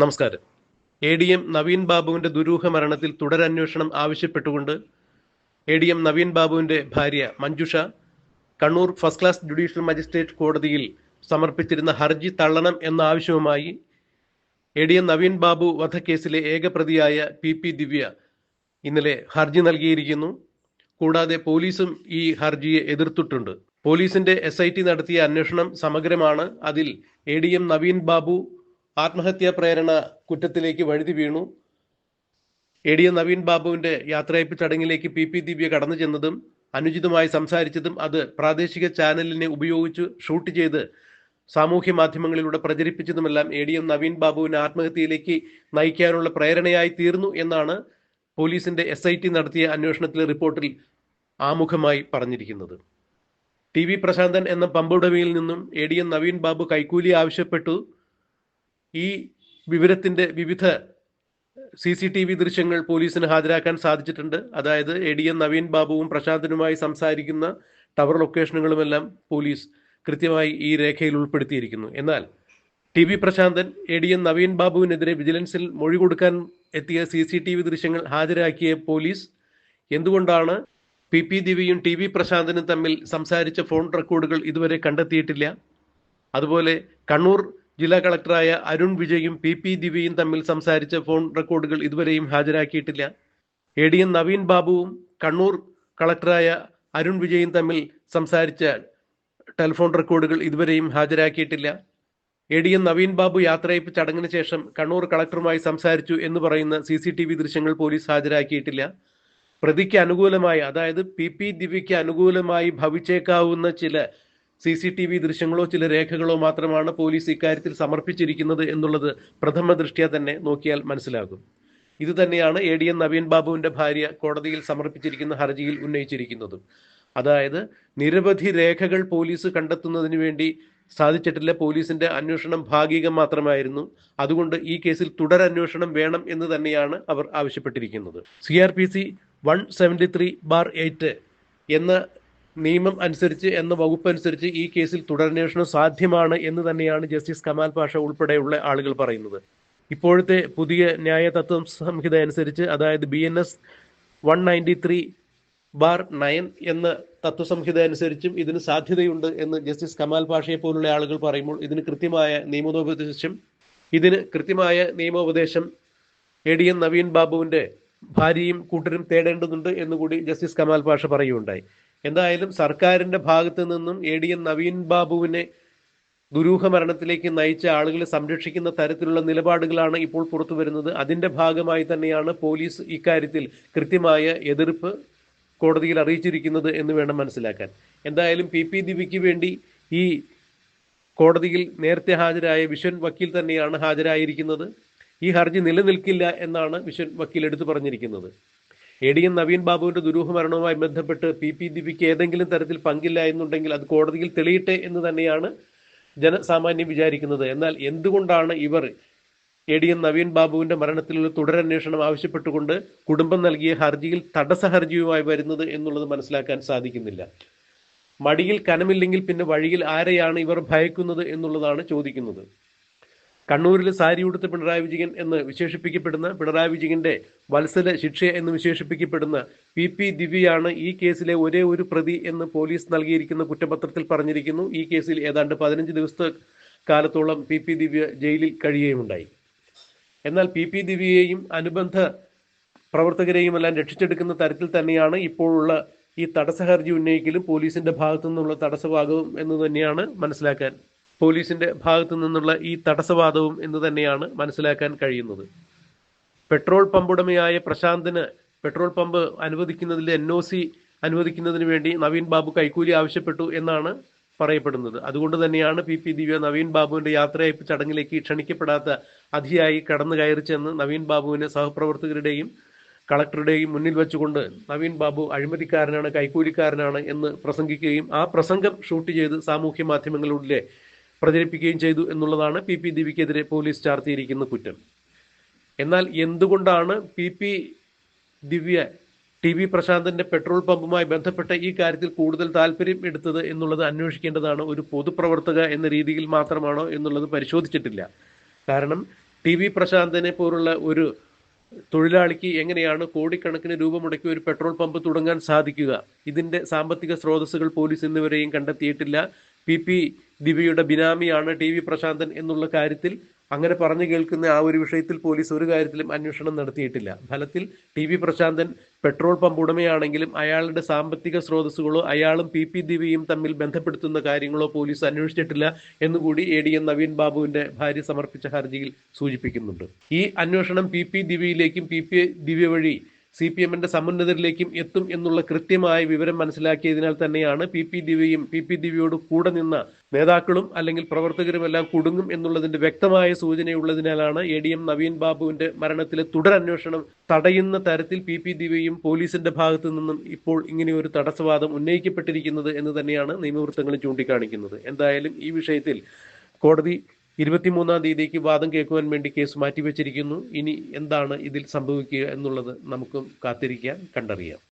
നമസ്കാരം. A D M Naveen ബാബുവിന്റെ ദുരൂഹ മരണത്തിൽ തുടരന്വേഷണം ആവശ്യപ്പെട്ടുകൊണ്ട് എ ഡി എം നവീൻ ബാബുവിന്റെ ഭാര്യ Manjusha Kannur first class judicial magistrate കോടതിയിൽ സമർപ്പിച്ചിരുന്ന ഹർജി തള്ളണം എന്ന ആവശ്യവുമായി A D M Naveen Babu വധക്കേസിലെ ഏകപ്രതിയായ പി പി ദിവ്യ ഇന്നലെ ഹർജി നൽകിയിരിക്കുന്നു. കൂടാതെ പോലീസും ഈ ഹർജിയെ എതിർത്തിട്ടുണ്ട്. പോലീസിന്റെ എസ് നടത്തിയ അന്വേഷണം സമഗ്രമാണ്. അതിൽ A D M Naveen Babu ആത്മഹത്യാ പ്രേരണ കുറ്റത്തിലേക്ക് വഴുതി വീണു. എ ഡി എ നവീൻ ബാബുവിന്റെ യാത്രയപ്പ് ചടങ്ങിലേക്ക് പി പി ദിവ്യ കടന്നു ചെന്നതും അനുചിതമായി സംസാരിച്ചതും അത് പ്രാദേശിക ചാനലിനെ ഉപയോഗിച്ച് ഷൂട്ട് ചെയ്ത് സാമൂഹ്യ മാധ്യമങ്ങളിലൂടെ പ്രചരിപ്പിച്ചതുമെല്ലാം എ ഡി എം നവീൻ ബാബുവിനെ ആത്മഹത്യയിലേക്ക് നയിക്കാനുള്ള പ്രേരണയായി തീർന്നു എന്നാണ് പോലീസിന്റെ എസ് ഐ ടി നടത്തിയ അന്വേഷണത്തിലെ റിപ്പോർട്ടിൽ ആമുഖമായി പറഞ്ഞിരിക്കുന്നത്. ടി വി പ്രശാന്തൻ എന്ന പമ്പുടമയിൽ നിന്നും A D M Naveen Babu കൈക്കൂലി ആവശ്യപ്പെട്ടു. ഈ വിവരത്തിന്റെ വിവിധ സി സി ടി വി ദൃശ്യങ്ങൾ പോലീസിന് ഹാജരാക്കാൻ സാധിച്ചിട്ടുണ്ട്. അതായത് എ ഡി എം നവീൻ ബാബുവും പ്രശാന്തനുമായി സംസാരിക്കുന്ന ടവർ ലൊക്കേഷനുകളുമെല്ലാം പോലീസ് കൃത്യമായി ഈ രേഖയിൽ ഉൾപ്പെടുത്തിയിരിക്കുന്നു. എന്നാൽ T V Prasanthan A D M Naveen ബാബുവിനെതിരെ വിജിലൻസിൽ മൊഴി കൊടുക്കാൻ എത്തിയ സി സി ടി വി ദൃശ്യങ്ങൾ ഹാജരാക്കിയ പോലീസ് എന്തുകൊണ്ടാണ് പി പി ദിവ്യയും ടി വി പ്രശാന്തനും തമ്മിൽ സംസാരിച്ച ഫോൺ റെക്കോർഡുകൾ ഇതുവരെ കണ്ടെത്തിയിട്ടില്ല? അതുപോലെ കണ്ണൂർ ജില്ലാ കളക്ടറായ അരുൺ വിജയും പി പി ദിവ്യയും തമ്മിൽ സംസാരിച്ച ഫോൺ റെക്കോർഡുകൾ ഇതുവരെയും ഹാജരാക്കിയിട്ടില്ല. A D M Naveen ബാബുവും Kannur കളക്ടറായ അരുൺ വിജയും തമ്മിൽ സംസാരിച്ച ടെലിഫോൺ റെക്കോർഡുകൾ ഇതുവരെയും ഹാജരാക്കിയിട്ടില്ല. A D M Naveen Babu യാത്രയപ്പ് ചടങ്ങിന് ശേഷം കണ്ണൂർ കളക്ടറുമായി സംസാരിച്ചു എന്ന് പറയുന്ന സി സി ടി വി ദൃശ്യങ്ങൾ പോലീസ് ഹാജരാക്കിയിട്ടില്ല. പ്രതിക്ക് അനുകൂലമായി അതായത് പി പി ദിവ്യയ്ക്ക് അനുകൂലമായി ഭവിച്ചേക്കാവുന്ന ചില സി സി ടി വി ദൃശ്യങ്ങളോ ചില രേഖകളോ മാത്രമാണ് പോലീസ് ഇക്കാര്യത്തിൽ സമർപ്പിച്ചിരിക്കുന്നത് എന്നുള്ളത് പ്രഥമ ദൃഷ്ട്യാ തന്നെ നോക്കിയാൽ മനസ്സിലാകും. ഇത് തന്നെയാണ് എ ഡി എൻ നവീൻ ബാബുവിന്റെ ഭാര്യ കോടതിയിൽ സമർപ്പിച്ചിരിക്കുന്ന ഹർജിയിൽ ഉന്നയിച്ചിരിക്കുന്നതും. അതായത് നിരവധി രേഖകൾ പോലീസ് കണ്ടെത്തുന്നതിന് വേണ്ടി സാധിച്ചിട്ടില്ല. പോലീസിന്റെ അന്വേഷണം ഭാഗികം മാത്രമായിരുന്നു. അതുകൊണ്ട് ഈ കേസിൽ തുടരന്വേഷണം വേണം എന്ന് തന്നെയാണ് അവർ ആവശ്യപ്പെട്ടിരിക്കുന്നത്. C R P C one seventy three bar eight എന്ന നിയമം അനുസരിച്ച് എന്ന വകുപ്പ് അനുസരിച്ച് ഈ കേസിൽ തുടരന്വേഷണം സാധ്യമാണ് എന്ന് തന്നെയാണ് ജസ്റ്റിസ് കമാൽ പാഷ ഉൾപ്പെടെയുള്ള ആളുകൾ പറയുന്നത്. ഇപ്പോഴത്തെ പുതിയ ന്യായ തത്വം സംഹിത അനുസരിച്ച് അതായത് B N S one ninety three bar nine എന്ന തത്വസംഹിത അനുസരിച്ചും ഇതിന് സാധ്യതയുണ്ട് എന്ന് ജസ്റ്റിസ് കമാൽ പാഷയെ പോലുള്ള ആളുകൾ പറയുമ്പോൾ ഇതിന് കൃത്യമായ നിയമോപദേശം ഇതിന് കൃത്യമായ നിയമോപദേശം എ ഡി എം നവീൻ ബാബുവിന്റെ ഭാര്യയും കൂട്ടരും തേടേണ്ടതുണ്ട് എന്നുകൂടി ജസ്റ്റിസ് കമാൽ പാഷ പറയുകയുണ്ടായി. എന്തായാലും സർക്കാരിന്റെ ഭാഗത്തു നിന്നും എ ഡി എം നവീൻ ബാബുവിനെ ദുരൂഹ മരണത്തിലേക്ക് നയിച്ച ആളുകളെ സംരക്ഷിക്കുന്ന തരത്തിലുള്ള നിലപാടുകളാണ് ഇപ്പോൾ പുറത്തു വരുന്നത്. അതിന്റെ ഭാഗമായി തന്നെയാണ് പോലീസ് ഇക്കാര്യത്തിൽ കൃത്യമായ എതിർപ്പ് കോടതിയിൽ അറിയിച്ചിരിക്കുന്നത് എന്ന് വേണം മനസ്സിലാക്കാൻ. എന്തായാലും പി പി ദിവിക്ക് വേണ്ടി ഈ കോടതിയിൽ നേരത്തെ ഹാജരായ വിശ്വൻ വക്കീൽ തന്നെയാണ് ഹാജരായിരിക്കുന്നത്. ഈ ഹർജി നിലനിൽക്കില്ല എന്നാണ് വിശ്വൻ വക്കീൽ എടുത്തു പറഞ്ഞിരിക്കുന്നത്. എ ഡി എം നവീൻ ബാബുവിന്റെ ദുരൂഹ മരണവുമായി ബന്ധപ്പെട്ട് പി പി ദീപിക്ക് ഏതെങ്കിലും തരത്തിൽ പങ്കില്ല എന്നുണ്ടെങ്കിൽ അത് കോടതിയിൽ തെളിയട്ടെ എന്ന് തന്നെയാണ് ജനസാമാന്യം വിചാരിക്കുന്നത്. എന്നാൽ എന്തുകൊണ്ടാണ് ഇവർ എ ഡി എം നവീൻ ബാബുവിന്റെ മരണത്തിലുള്ള തുടരന്വേഷണം ആവശ്യപ്പെട്ടുകൊണ്ട് കുടുംബം നൽകിയ ഹർജിയിൽ തടസ്സ ഹർജിയുമായി വരുന്നത് എന്നുള്ളത് മനസ്സിലാക്കാൻ സാധിക്കുന്നില്ല. മടിയിൽ കനമില്ലെങ്കിൽ പിന്നെ വഴിയിൽ ആരെയാണ് ഇവർ ഭയക്കുന്നത് എന്നുള്ളതാണ് ചോദിക്കുന്നത്. കണ്ണൂരിൽ സാരി ഉടുത്ത പിണറായി വിജയൻ എന്ന് വിശേഷിപ്പിക്കപ്പെടുന്ന പിണറായി വിജയന്റെ വത്സല ശിക്ഷ എന്ന് വിശേഷിപ്പിക്കപ്പെടുന്ന പി പി ദിവ്യയാണ് ഈ കേസിലെ ഒരേ ഒരു പ്രതി എന്ന് പോലീസ് നൽകിയിരിക്കുന്ന കുറ്റപത്രത്തിൽ പറഞ്ഞിരിക്കുന്നു. ഈ കേസിൽ ഏതാണ്ട് പതിനഞ്ച് ദിവസത്തെ കാലത്തോളം പി പി ദിവ്യ ജയിലിൽ കഴിയുകയുമുണ്ടായി. എന്നാൽ പി പി ദിവ്യയെയും അനുബന്ധ പ്രവർത്തകരെയും എല്ലാം രക്ഷിച്ചെടുക്കുന്ന തരത്തിൽ തന്നെയാണ് ഇപ്പോഴുള്ള ഈ തടസ്സ ഹർജി ഉന്നയിക്കലും പോലീസിന്റെ ഭാഗത്തു നിന്നുള്ള തടസ്സഭാഗവും എന്ന് തന്നെയാണ് മനസ്സിലാക്കാൻ പോലീസിന്റെ ഭാഗത്തു നിന്നുള്ള ഈ തടസ്സവാദവും എന്ന് തന്നെയാണ് മനസ്സിലാക്കാൻ കഴിയുന്നത്. പെട്രോൾ പമ്പുടമയായ പ്രശാന്തിന് പെട്രോൾ പമ്പ് അനുവദിക്കുന്നതിൽ എൻ ഒ സി അനുവദിക്കുന്നതിന് വേണ്ടി നവീൻ ബാബു കൈക്കൂലി ആവശ്യപ്പെട്ടു എന്നാണ് പറയപ്പെടുന്നത്. അതുകൊണ്ട് തന്നെയാണ് പി പി ദിവ്യ നവീൻ ബാബുവിന്റെ യാത്രയയപ്പ് ചടങ്ങിലേക്ക് ക്ഷണിക്കപ്പെടാത്ത അതിയായി കടന്നു കയറി ചെന്ന് നവീൻ ബാബുവിനെ സഹപ്രവർത്തകരുടെയും കളക്ടറുടെയും മുന്നിൽ വെച്ചുകൊണ്ട് നവീൻ ബാബു അഴിമതിക്കാരനാണ് കൈക്കൂലിക്കാരനാണ് എന്ന് പ്രസംഗിക്കുകയും ആ പ്രസംഗം ഷൂട്ട് ചെയ്ത് സാമൂഹ്യ മാധ്യമങ്ങളിലൂടെ പ്രചരിപ്പിക്കുകയും ചെയ്തു എന്നുള്ളതാണ് പി പി ദീപിക്കെതിരെ പോലീസ് ചാർത്തിയിരിക്കുന്ന കുറ്റം. എന്നാൽ എന്തുകൊണ്ടാണ് P P Divya T V പ്രശാന്തിന്റെ petrol പമ്പുമായി ബന്ധപ്പെട്ട ഈ കാര്യത്തിൽ കൂടുതൽ താല്പര്യം എടുത്തത് എന്നുള്ളത് അന്വേഷിക്കേണ്ടതാണ് ഒരു പൊതുപ്രവർത്തക എന്ന രീതിയിൽ മാത്രമാണോ എന്നുള്ളത് പരിശോധിച്ചിട്ടില്ല. കാരണം ടി വി പ്രശാന്തനെ പോലുള്ള ഒരു തൊഴിലാളിക്ക് എങ്ങനെയാണ് കോടിക്കണക്കിന് രൂപ മുടക്കി ഒരു പെട്രോൾ പമ്പ് തുടങ്ങാൻ സാധിക്കുക? ഇതിന്റെ സാമ്പത്തിക സ്രോതസ്സുകൾ പോലീസ് എന്നിവരെയും കണ്ടെത്തിയിട്ടില്ല. പി പി ദിവ്യയുടെ ബിനാമിയാണ് ടി വി പ്രശാന്തൻ എന്നുള്ള കാര്യത്തിൽ അങ്ങനെ പറഞ്ഞു കേൾക്കുന്ന ആ ഒരു വിഷയത്തിൽ പോലീസ് ഒരു കാര്യത്തിലും അന്വേഷണം നടത്തിയിട്ടില്ല. ഫലത്തിൽ T V Prasanthan petrol pump ഉടമയാണെങ്കിലും അയാളുടെ സാമ്പത്തിക സ്രോതസ്സുകളോ അയാളും പി പി ദിവ്യയും തമ്മിൽ ബന്ധപ്പെടുത്തുന്ന കാര്യങ്ങളോ പോലീസ് അന്വേഷിച്ചിട്ടില്ല എന്നുകൂടി എ ഡി എം നവീൻ ബാബുവിന്റെ ഭാര്യ സമർപ്പിച്ച ഹർജിയിൽ സൂചിപ്പിക്കുന്നുണ്ട്. ഈ അന്വേഷണം പി പി ദിവ്യയിലേക്കും പി പി ദിവ്യ വഴി സി പി എമ്മിന്റെ സമുന്നതരിലേക്കും എത്തും എന്നുള്ള കൃത്യമായ വിവരം മനസ്സിലാക്കിയതിനാൽ തന്നെയാണ് പി പി ദിവ്യയും പി പി ദിവ്യയോട് കൂടെ നിന്ന നേതാക്കളും അല്ലെങ്കിൽ പ്രവർത്തകരും എല്ലാം കുടുങ്ങും എന്നുള്ളതിന്റെ വ്യക്തമായ സൂചനയുള്ളതിനാലാണ് എ ഡി എം നവീൻ ബാബുവിന്റെ മരണത്തിലെ തുടരന്വേഷണം തടയുന്ന തരത്തിൽ പി പി ദിവ്യയും പോലീസിന്റെ ഭാഗത്തു നിന്നും ഇപ്പോൾ ഇങ്ങനെ ഒരു തടസ്സവാദം ഉന്നയിക്കപ്പെട്ടിരിക്കുന്നത് എന്ന് തന്നെയാണ് നിയമവൃത്തങ്ങൾ ചൂണ്ടിക്കാണിക്കുന്നത്. എന്തായാലും ഈ വിഷയത്തിൽ കോടതി ഇരുപത്തിമൂന്നാം തീയതിക്ക് വാദം കേൾക്കുവാൻ വേണ്ടി കേസ് മാറ്റിവെച്ചിരിക്കുന്നു. ഇനി എന്താണ് ഇതിൽ സംഭവിക്കുക എന്നുള്ളത് നമുക്ക് കാത്തിരിക്കാം കണ്ടറിയാം.